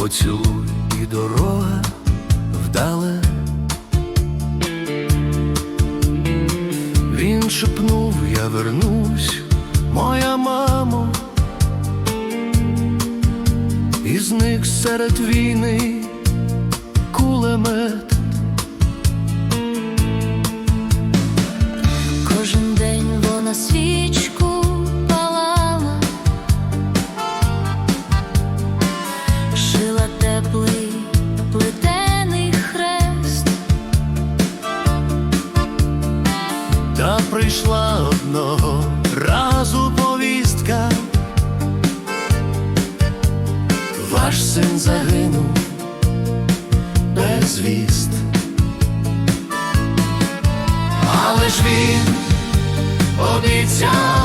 поцілуй і дорога вдале. Він шепнув, я вернусь, моя мамо, і зник серед війни кулемет. Одного разу повістка. Ваш син загинув без віст. Але ж він обіцяв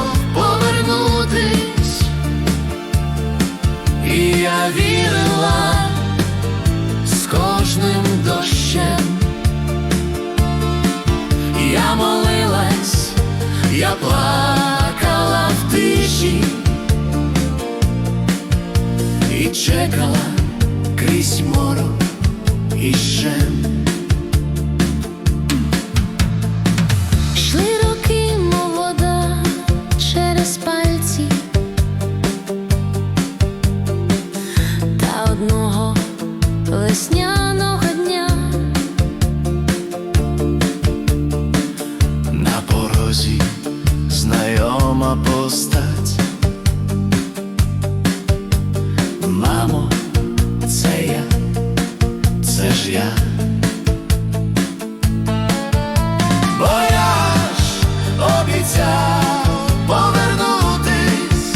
я плакала в тиші і чекала крізь морок і щем. Мамо, це я, це ж я. Бо я ж обіцяв повернутись.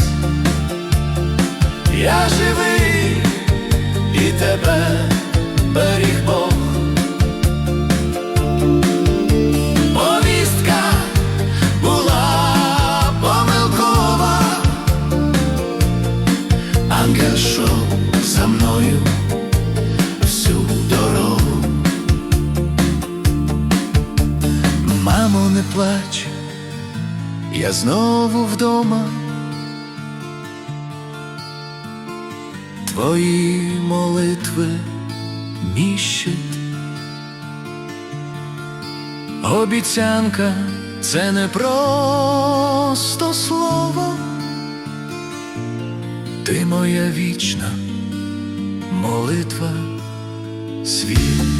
Я живий і тебе беріг Бог. Ангел шов за мною всю дорогу. Мамо, не плач, я знову вдома. Твої молитви міщить. Обіцянка це не просто слово, ти моя вічна молитва, світ.